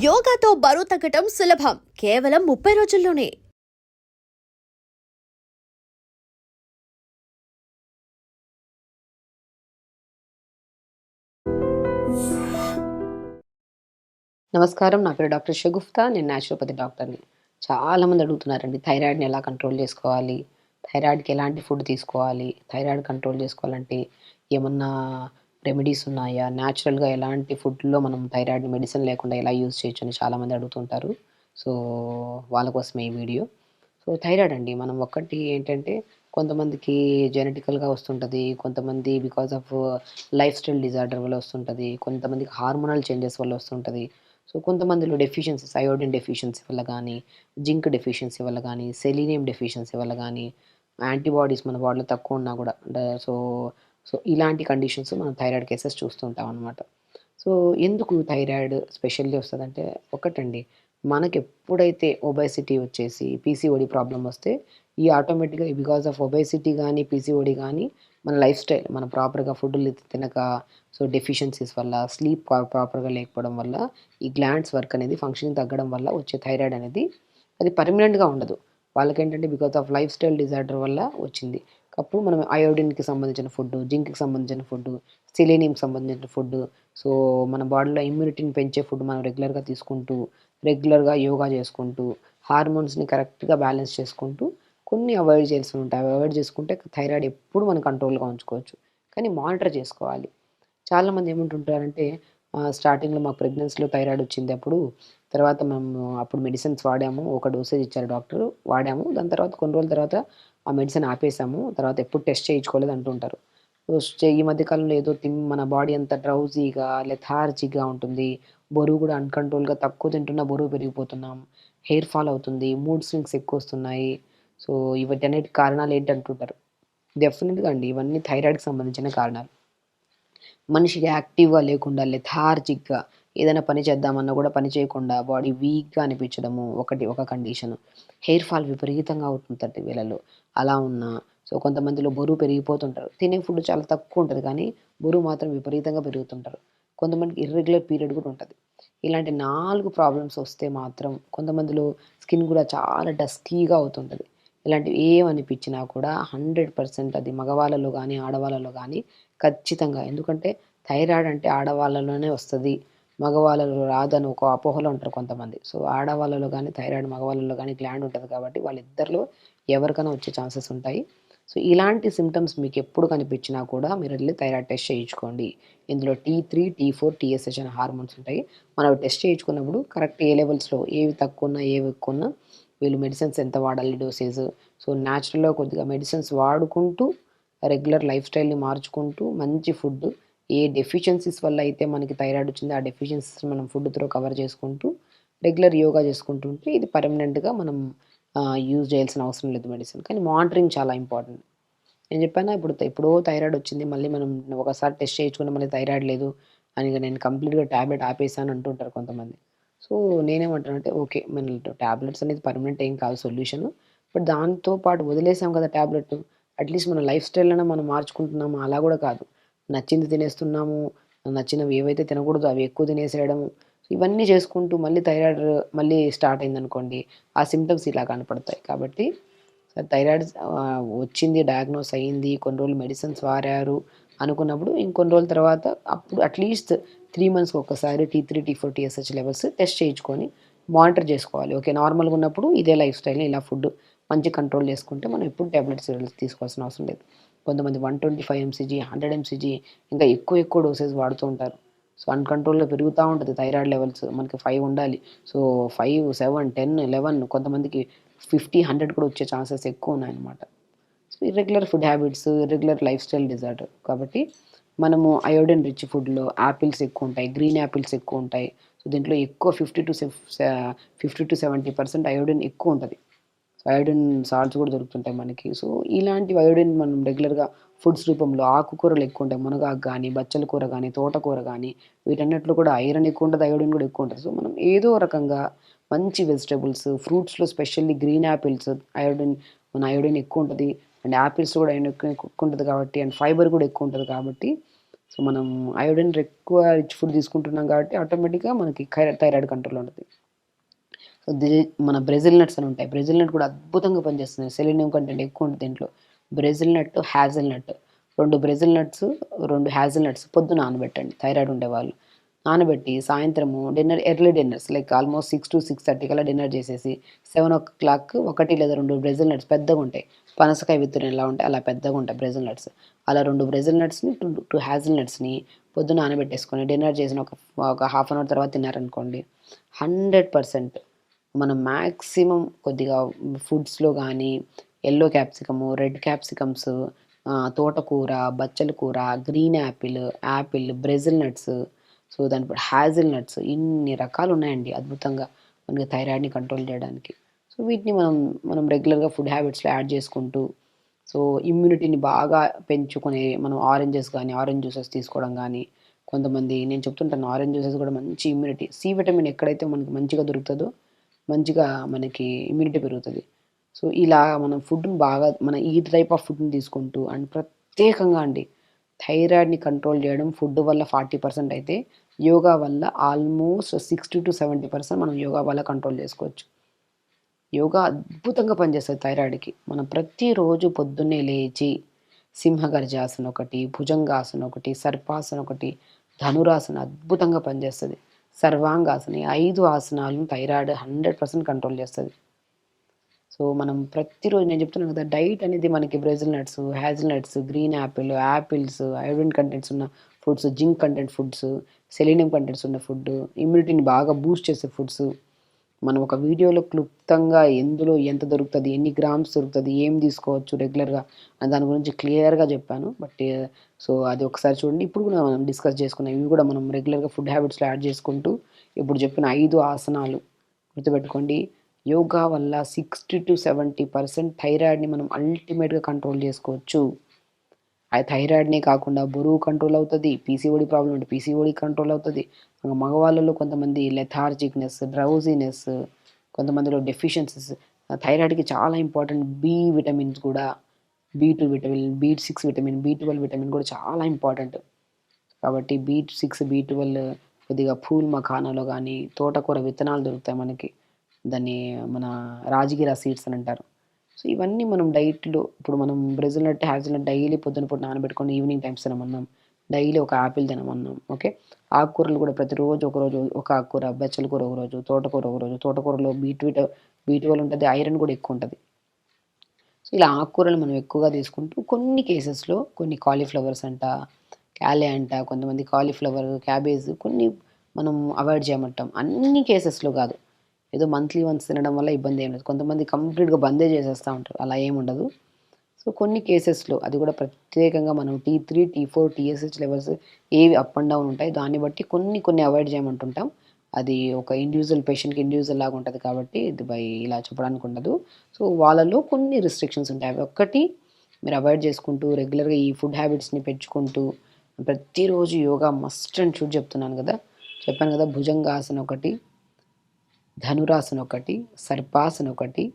యోగాతో బరువు తగ్గటం సులభం. కేవలం ముప్పై రోజుల్లోనే. నమస్కారం. నా పేరు డాక్టర్ షగుఫ్తా నేను న్యాచురోపతి డాక్టర్ని చాలామంది అడుగుతున్నారండి థైరాయిడ్ని ఎలా కంట్రోల్ చేసుకోవాలి? థైరాయిడ్కి ఎలాంటి ఫుడ్ తీసుకోవాలి? థైరాయిడ్ కంట్రోల్ చేసుకోవాలంటే ఏమన్నా రెమెడీస్ ఉన్నాయా? న్యాచురల్గా ఎలాంటి ఫుడ్లో మనం థైరాయిడ్ మెడిసిన్ లేకుండా ఎలా యూజ్ చేయొచ్చు అని చాలామంది అడుగుతుంటారు. సో వాళ్ళ కోసమే ఈ వీడియో. సో థైరాయిడ్ అండి. మనం ఒక్కటి ఏంటంటే కొంతమందికి జెనెటికల్గా వస్తుంటుంది కొంతమంది because of life style disorder వల్ల వస్తుంటుంది కొంతమందికి హార్మోనల్ చేంజెస్ వల్ల వస్తుంటుంది. సో కొంతమందిలో డెఫిషియన్సీస్ అయోడిన్ డెఫిషియన్సీ వల్ల కానీ జింక్ డెఫిషియన్సీ వల్ల కానీ సెలీనియం డెఫిషియన్సీ వల్ల కానీ యాంటీబాడీస్ మన బాడీలో తక్కువ ఉన్నా కూడా. సో సో ఇలాంటి కండిషన్స్ మనం థైరాయిడ్ కేసెస్ చూస్తుంటాం అనమాట సో ఎందుకు థైరాయిడ్ స్పెషల్లీ వస్తుందంటే ఒకటండి మనకి ఎప్పుడైతే ఒబేసిటీ వచ్చేసి పీసీఓడి ప్రాబ్లం వస్తే ఈ ఆటోమేటిక్గా బికాస్ ఆఫ్ ఒబేసిటీ కానీ పీసీఓడి కానీ మన లైఫ్ స్టైల్ మన ప్రాపర్గా ఫుడ్ తినక సో డెఫిషియన్సీస్ వల్ల స్లీప్ ప్రాపర్గా లేకపోవడం వల్ల ఈ గ్లాండ్స్ వర్క్ అనేది ఫంక్షనింగ్ తగ్గడం వల్ల వచ్చే థైరాయిడ్ అనేది అది పర్మనెంట్గా ఉండదు. వాళ్ళకేంటంటే because of life style disorder వల్ల వచ్చింది. అప్పుడు మనం అయోడిన్కి సంబంధించిన ఫుడ్ జింక్కి సంబంధించిన ఫుడ్ సెలీనియంకి సంబంధించిన ఫుడ్ సో మన బాడీలో ఇమ్యూనిటీని పెంచే ఫుడ్ మనం రెగ్యులర్గా తీసుకుంటూ రెగ్యులర్గా యోగా చేసుకుంటూ హార్మోన్స్ని కరెక్ట్గా బ్యాలెన్స్ చేసుకుంటూ కొన్ని అవాయిడ్ చేయాల్సి ఉంటాయి. అవాయిడ్ చేసుకుంటే థైరాయిడ్ ఎప్పుడు మనం కంట్రోల్గా ఉంచుకోవచ్చు. కానీ మానిటర్ చేసుకోవాలి. చాలామంది ఏమంటుంటారంటే స్టార్టింగ్లో మాకు ప్రెగ్నెన్సీలో థైరాయిడ్ వచ్చింది అప్పుడు తర్వాత మేము అప్పుడు మెడిసిన్స్ వాడాము ఒక డోసేజ్ ఇచ్చారు డాక్టర్ వాడాము దాని తర్వాత కొన్ని రోజుల తర్వాత ఆ మెడిసిన్ ఆపేసాము. తర్వాత ఎప్పుడు టెస్ట్ చేయించుకోలేదు అంటుంటారు. ఈ ఈ మధ్యకాలంలో ఏదో తిన్ మన బాడీ అంతా డ్రౌజీగా లెథార్జీగా ఉంటుంది. బరువు కూడా అన్కంట్రోల్గా తక్కువ తింటున్నా బరువు పెరిగిపోతున్నాం. హెయిర్ ఫాల్ అవుతుంది. మూడ్ స్వింగ్స్ ఎక్కువ వస్తున్నాయి సో ఇవన్నిటి కారణాలు ఏంటంటుంటారు డెఫినెట్గా అండి ఇవన్నీ థైరాయిడ్కి సంబంధించిన కారణాలు. మనిషికి యాక్టివ్గా లేకుండా లెథార్జిక్గా ఏదైనా పని చేద్దామన్నా కూడా పని చేయకుండా బాడీ వీక్గా అనిపించడము ఒకటి ఒక కండిషన్ హెయిర్ ఫాల్ విపరీతంగా అవుతుంటుంది వీళ్ళలో అలా ఉన్న సో కొంతమందిలో బరువు పెరిగిపోతుంటారు. తినే ఫుడ్ చాలా తక్కువ ఉంటుంది కానీ బరువు మాత్రం విపరీతంగా పెరుగుతుంటారు. కొంతమందికి ఇర్రెగ్యులర్ పీరియడ్ కూడా ఉంటుంది. ఇలాంటి నాలుగు ప్రాబ్లమ్స్ వస్తే మాత్రం కొంతమందిలో స్కిన్ కూడా చాలా డస్కీగా అవుతుంటుంది. ఇలాంటివి ఏమనిపించినా కూడా హండ్రెడ్ పర్సెంట్ అది మగవాళ్ళలో కానీ ఆడవాళ్ళలో కానీ ఖచ్చితంగా. ఎందుకంటే థైరాయిడ్ అంటే ఆడవాళ్ళలోనే వస్తుంది. మగవాళ్ళలో రాదని ఒక అపోహలో ఉంటారు కొంతమంది. సో ఆడవాళ్ళలో కానీ థైరాయిడ్ మగవాళ్ళలో కానీ గ్లాండ్ ఉంటుంది కాబట్టి వాళ్ళిద్దరిలో ఎవరికైనా వచ్చే ఛాన్సెస్ ఉంటాయి. సో ఇలాంటి సిమ్టమ్స్ మీకు ఎప్పుడు కనిపించినా కూడా మీరు వెళ్ళి థైరాయిడ్ టెస్ట్ చేయించుకోండి. ఇందులో T three T four TSH అనే హార్మోన్స్ ఉంటాయి. మనం టెస్ట్ చేయించుకున్నప్పుడు కరెక్ట్ ఏ లెవెల్స్లో ఏవి తక్కువ ఉన్నా ఏవి ఎక్కువ ఉన్నా వీళ్ళు మెడిసిన్స్ ఎంత వాడాలి డోసేజ్ సో న్యాచురల్గా కొద్దిగా మెడిసిన్స్ వాడుకుంటూ రెగ్యులర్ లైఫ్ స్టైల్ని మార్చుకుంటూ మంచి ఫుడ్ ఏ డెఫిషియన్సీస్ వల్ల అయితే మనకి థైరాయిడ్ వచ్చిందో ఆ డెఫిషియన్సీస్ మనం ఫుడ్ త్రో కవర్ చేసుకుంటూ రెగ్యులర్ యోగా చేసుకుంటుంటే ఇది పర్మనెంట్గా మనం యూజ్ చేయాల్సిన అవసరం లేదు మెడిసిన్ కానీ మానిటరింగ్ చాలా ఇంపార్టెంట్ నేను చెప్పాను? ఇప్పుడు ఎప్పుడో థైరాయిడ్ వచ్చింది మళ్ళీ మనం ఒకసారి టెస్ట్ చేయించుకుంటే మళ్ళీ థైరాయిడ్ లేదు అని నేను కంప్లీట్గా ట్యాబ్లెట్ ఆపేసాను అంటుంటారు కొంతమంది. సో నేనేమంటానంటే ఓకే మన ట్యాబ్లెట్స్ అనేది పర్మనెంట్ ఏం కాదు సొల్యూషన్ బట్ దాంతో పాటు వదిలేసాం కదా ట్యాబ్లెట్ అట్లీస్ట్ మన లైఫ్ స్టైల్లోనే మనం మార్చుకుంటున్నాము? అలా కూడా కాదు. నచ్చింది తినేస్తున్నాము నచ్చినవి ఏవైతే తినకూడదు అవి ఎక్కువ తినేసేయడం. ఇవన్నీ చేసుకుంటూ మళ్ళీ థైరాయిడ్ మళ్ళీ స్టార్ట్ అయిందనుకోండి ఆ సిమ్టమ్స్ ఇలా కనపడతాయి. కాబట్టి థైరాయిడ్ వచ్చింది డయాగ్నోస్ అయ్యింది కొన్ని రోజులు మెడిసిన్స్ వారారు అనుకున్నప్పుడు ఇంకొన్ని రోజుల తర్వాత అప్పుడు అట్లీస్ట్ త్రీ మంత్స్కి ఒకసారి T three T four TSH levels test చేయించుకొని మానిటర్ చేసుకోవాలి. ఓకే నార్మల్గా ఉన్నప్పుడు ఇదే లైఫ్ స్టైల్ని ఇలా ఫుడ్ మంచి కంట్రోల్ చేసుకుంటే మనం ఎప్పుడు ట్యాబ్లెట్స్ తీసుకోవాల్సిన అవసరం లేదు. కొంతమంది one twenty five MCG hundred MCG ఇంకా ఎక్కువ ఎక్కువ డోసెస్ వాడుతూ ఉంటారు. సో అన్కంట్రోల్లో పెరుగుతూ ఉంటుంది థైరాయిడ్ లెవెల్స్ మనకి ఫైవ్ ఉండాలి. So five seven ten eleven కొంతమందికి ఫిఫ్టీ హండ్రెడ్ కూడా వచ్చే ఛాన్సెస్ ఎక్కువ ఉన్నాయన్నమాట. So irregular food habits irregular life style disorder కాబట్టి మనము అయోడిన్ రిచ్ ఫుడ్లో యాపిల్స్ ఎక్కువ ఉంటాయి గ్రీన్ యాపిల్స్ ఎక్కువ ఉంటాయి. సో దీంట్లో ఎక్కువ fifty to fifty to seventy percent iodine ఎక్కువ ఉంటుంది. అయోడిన్ సాల్ట్స్ కూడా దొరుకుతుంటాయి మనకి. సో ఇలాంటి అయోడిన్ మనం రెగ్యులర్గా ఫుడ్స్ రూపంలో ఆకుకూరలు ఎక్కువ ఉంటాయి. మునగాకు కానీ బచ్చల కూర కానీ తోటకూర కానీ వీటన్నిటిలో కూడా ఐరన్ ఎక్కువ ఉంటుంది అయోడిన్ కూడా ఎక్కువ ఉంటుంది. సో మనం ఏదో రకంగా మంచి వెజిటబుల్స్ ఫ్రూట్స్లో స్పెషల్లీ గ్రీన్ యాపిల్స్ అయోడిన్ మన అయోడిన్ ఎక్కువ ఉంటుంది. అండ్ యాపిల్స్ కూడా ఎక్కువ ఎక్కువ ఉంటుంది కాబట్టి అండ్ ఫైబర్ కూడా ఎక్కువ ఉంటుంది కాబట్టి సో మనం అయోడిన్ ఎక్కువ రిచ్ ఫుడ్ తీసుకుంటున్నాం కాబట్టి ఆటోమేటిక్గా మనకి థైరాయిడ్ కంట్రోల్ ఉంటుంది. సో మన బ్రెజిల్ నట్స్ అని ఉంటాయి. బ్రెజిల్ నట్ కూడా అద్భుతంగా పనిచేస్తుంది. సెలీనియం కంటెంట్ ఎక్కువ ఉంటుంది దీంట్లో. బ్రెజిల్ నట్ హ్యాజిల్ నట్ రెండు బ్రెజిల్ నట్స్ రెండు హ్యాజిల్ నట్స్ పొద్దు నానబెట్టండి. థైరాయిడ్ ఉండేవాళ్ళు. నానబెట్టి సాయంత్రము dinner early dinners like almost six to six thirty కల్లా డిన్నర్ చేసేసి సెవెన్ ఓ క్లాక్ ఒకటి లేదా రెండు బ్రెజిల్ నట్స్ పెద్దగా ఉంటాయి. పనసకాయ విత్తులు ఎలా ఉంటాయి అలా పెద్దగా ఉంటాయి బ్రెజిల్ నట్స్ అలా రెండు బ్రెజిల్ నట్స్ని టూ టూ హ్యాజిల్ నట్స్ని పొద్దున నానబెట్టేసుకొని డిన్నర్ చేసిన ఒక ఒక హాఫ్ అన్ అవర్ తర్వాత తిన్నారనుకోండి హండ్రెడ్ పర్సెంట్ మనం మ్యాక్సిమం కొద్దిగా ఫుడ్స్లో కానీ ఎల్లో క్యాప్సికము రెడ్ క్యాప్సికమ్స్ తోటకూర బచ్చల కూర green apple apple Brazil nuts so దాని హ్యాజిల్ నట్స్ ఇన్ని రకాలు ఉన్నాయండి అద్భుతంగా మనకి థైరాయిడ్ని కంట్రోల్ చేయడానికి. సో వీటిని మనం మనం రెగ్యులర్గా ఫుడ్ హ్యాబిట్స్లో యాడ్ చేసుకుంటూ సో ఇమ్యూనిటీని బాగా పెంచుకునే మనం ఆరెంజెస్ కానీ ఆరెంజ్ జ్యూసెస్ తీసుకోవడం కానీ కొంతమంది నేను చెప్తుంటాను ఆరెంజ్ జ్యూసెస్ కూడా మంచి ఇమ్యూనిటీ సి విటమిన్ ఎక్కడైతే మనకి మంచిగా దొరుకుతుందో మంచిగా మనకి ఇమ్యూనిటీ పెరుగుతుంది. సో ఇలా మనం ఫుడ్ని బాగా మన ఈ టైప్ ఆఫ్ ఫుడ్ని తీసుకుంటూ అండ్ ప్రత్యేకంగా అండి థైరాయిడ్ని కంట్రోల్ చేయడం ఫుడ్ వల్ల ఫార్టీ పర్సెంట్ అయితే యోగా వల్ల almost sixty to seventy percent మనం యోగా వల్ల కంట్రోల్ చేసుకోవచ్చు. యోగా అద్భుతంగా పనిచేస్తుంది థైరాయిడ్కి మనం ప్రతిరోజు పొద్దున్నే లేచి సింహగర్జాసన ఒకటి భుజంగాసన ఒకటి సర్పాసన ఒకటి ధనురాసన అద్భుతంగా పనిచేస్తుంది. సర్వాంగాసన ఐదు ఆసనాలను థైరాయిడ్ హండ్రెడ్ పర్సెంట్ కంట్రోల్ చేస్తుంది. సో మనం ప్రతిరోజు నేను చెప్తున్నాను కదా డైట్ అనేది మనకి Brazil nuts hazel nuts green apple apples iron contents ఉన్న foods zinc content foods selenium contents ఉన్న ఫుడ్ ఇమ్యూనిటీని బాగా బూస్ట్ చేసే ఫుడ్స్ మనం ఒక వీడియోలో క్లుప్తంగా ఎందులో ఎంత దొరుకుతుంది ఎన్ని గ్రామ్స్ దొరుకుతుంది ఏం తీసుకోవచ్చు రెగ్యులర్గా అని దాని గురించి క్లియర్గా చెప్పాను. బట్ సో uh, అది ఒకసారి చూడండి. ఇప్పుడు కూడా మనం డిస్కస్ చేసుకున్నాం. ఇవి కూడా మనం రెగ్యులర్గా ఫుడ్ హ్యాబిట్స్లో యాడ్ చేసుకుంటూ ఇప్పుడు చెప్పిన ఐదు ఆసనాలు గుర్తుపెట్టుకోండి. యోగా వల్ల సిక్స్టీ టు సెవెంటీ పర్సెంట్ థైరాయిడ్ని మనం అల్టిమేట్గా కంట్రోల్ చేసుకోవచ్చు. ఆ థైరాయిడ్నే కాకుండా బరువు కంట్రోల్ అవుతుంది పీసీఓడి ప్రాబ్లం ఉంటుంది పీసీఓడి కంట్రోల్ అవుతుంది. మగవాళ్ళలో కొంతమంది లెథార్జిక్నెస్ డ్రౌజీనెస్ కొంతమందిలో డెఫిషియన్సీస్ థైరాయిడ్కి చాలా ఇంపార్టెంట్ బి విటమిన్స్ కూడా B two vitamin B six vitamin B twelve vitamin కూడా చాలా ఇంపార్టెంట్ కాబట్టి బీ సిక్స్ బీ ట్వెల్వ్ కొద్దిగా పూల్ మఖానాలో కానీ తోటకూర విత్తనాలు దొరుకుతాయి మనకి. దాన్ని మన రాజగిరా సీడ్స్ అని అంటారు. సో ఇవన్నీ మనం డైట్లో ఇప్పుడు మనం Brazil nut hazel nut daily పొద్దున పూట నానబెట్టుకొని ఈవినింగ్ టైమ్స్ తినమన్నాం డైలీ ఒక యాపిల్ తినమన్నాం ఓకే? ఆకుకూరలు కూడా ప్రతిరోజు ఒక రోజు ఒక ఆకుకూర బెచ్చల కూర ఒక రోజు తోటకూర ఒకరోజు తోటకూరలో బీట్ విట ఉంటుంది ఐరన్ కూడా ఎక్కువ ఉంటుంది. సో ఇలా ఆకుకూరలు మనం ఎక్కువగా తీసుకుంటూ కొన్ని కేసెస్లో కొన్ని కాలీఫ్లవర్స్ అంట క్యాలే అంట కొంతమంది కాలీఫ్లవర్ క్యాబేజ్ కొన్ని మనం అవాయిడ్ చేయమంటాం. అన్ని కేసెస్లో కాదు. ఏదో మంత్లీ వన్స్ తినడం వల్ల ఇబ్బంది ఏం లేదు. కొంతమంది కంప్లీట్గా బందే చేసేస్తూ ఉంటారు. అలా ఏముండదు సో కొన్ని కేసెస్లో అది కూడా ప్రత్యేకంగా మనం T three T four TSH levels ఏవి అప్ అండ్ డౌన్ ఉంటాయి దాన్ని బట్టి కొన్ని కొన్ని అవాయిడ్ చేయమంటుంటాం. అది ఒక ఇండివిజువల్ పేషెంట్కి ఇండివిజువల్ లాగా ఉంటుంది కాబట్టి ఇది బై ఇలా చెప్పడానికి ఉండదు. సో వాళ్ళలో కొన్ని రిస్ట్రిక్షన్స్ ఉంటాయి. అవి ఒక్కటి మీరు అవాయిడ్ చేసుకుంటూ రెగ్యులర్గా ఈ ఫుడ్ హ్యాబిట్స్ని పెంచుకుంటూ ప్రతిరోజు యోగా మస్ట్ అండ్ షుడ్ చెప్తున్నాను కదా. చెప్పాను కదా భుజంగాసన ఒకటి ధనురాసన ఒకటి సర్పాసన ఒకటి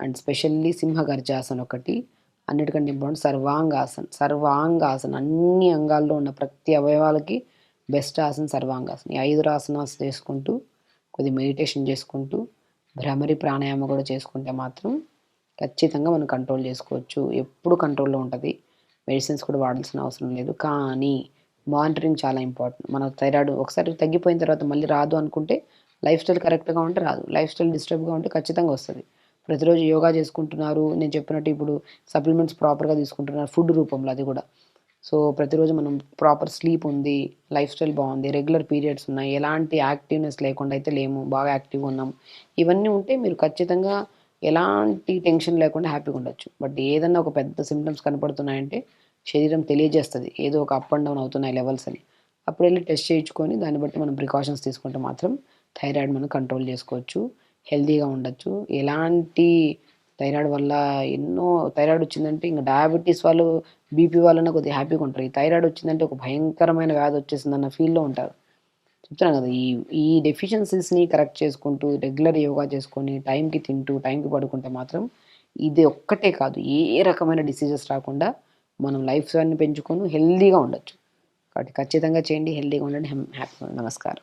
అండ్ స్పెషల్లీ సింహగర్జాసన ఒకటి అన్నిటికంటే ఇంపార్టెంట్ సర్వాంగాసన్. సర్వాంగాసన్ అన్ని అంగాల్లో ఉన్న ప్రతి అవయవాలకి బెస్ట్ ఆసన సర్వాంగాసన. ఈ ఐదు ఆసనాస్ చేసుకుంటూ కొద్ది మెడిటేషన్ చేసుకుంటూ భ్రమరి ప్రాణాయామం కూడా చేసుకుంటే మాత్రం ఖచ్చితంగా మనం కంట్రోల్ చేసుకోవచ్చు. ఎప్పుడు కంట్రోల్లో ఉంటుంది. మెడిసిన్స్ కూడా వాడాల్సిన అవసరం లేదు. కానీ మానిటరింగ్ చాలా ఇంపార్టెంట్. మన థైరాయిడ్ ఒకసారి తగ్గిపోయిన తర్వాత మళ్ళీ రాదు అనుకుంటే లైఫ్ స్టైల్ కరెక్ట్గా ఉంటే రాదు. లైఫ్ స్టైల్ డిస్టర్బ్గా ఉంటే ఖచ్చితంగా వస్తుంది. ప్రతిరోజు యోగా చేసుకుంటున్నారు. నేను చెప్పినట్టు ఇప్పుడు సప్లిమెంట్స్ ప్రాపర్గా తీసుకుంటున్నారు. ఫుడ్ రూపంలో అది కూడా. సో ప్రతిరోజు మనం ప్రాపర్ స్లీప్ ఉంది లైఫ్ స్టైల్ బాగుంది రెగ్యులర్ పీరియడ్స్ ఉన్నాయి ఎలాంటి యాక్టివ్నెస్ లేకుండా అయితే లేము బాగా యాక్టివ్గా ఉన్నాం ఇవన్నీ ఉంటే మీరు ఖచ్చితంగా ఎలాంటి టెన్షన్ లేకుండా హ్యాపీగా ఉండొచ్చు. బట్ ఏదన్నా ఒక పెద్ద సిమ్టమ్స్ కనపడుతున్నాయంటే శరీరం తెలియజేస్తుంది. ఏదో ఒక అప్ అండ్ డౌన్ అవుతున్నాయి లెవెల్స్ అని. అప్పుడు వెళ్ళి టెస్ట్ చేయించుకొని దాన్ని బట్టి మనం ప్రికాషన్స్ తీసుకుంటే మాత్రం థైరాయిడ్ మనం కంట్రోల్ చేసుకోవచ్చు హెల్తీగా ఉండొచ్చు. ఎలాంటి థైరాయిడ్ వల్ల ఎన్నో థైరాయిడ్ వచ్చిందంటే ఇంకా డయాబెటీస్ వాళ్ళు బీపీ వాళ్ళనే కొద్దిగా హ్యాపీగా ఉంటారు. ఈ థైరాయిడ్ వచ్చిందంటే ఒక భయంకరమైన వ్యాధి వచ్చేసిందన్న ఫీల్లో ఉంటారు. చెప్తున్నాను కదా ఈ ఈ డెఫిషియన్సీస్ని కరెక్ట్ చేసుకుంటూ రెగ్యులర్ యోగా చేసుకొని టైంకి తింటూ టైంకి పడుకుంటే మాత్రం ఇది ఒక్కటే కాదు. ఏ రకమైన డిసీజెస్ రాకుండా మనం లైఫ్ స్టైల్ని పెంచుకొని హెల్దీగా ఉండొచ్చు. కాబట్టి ఖచ్చితంగా చేయండి హెల్దీగా ఉండండి. హ్యాపీగా నమస్కారం.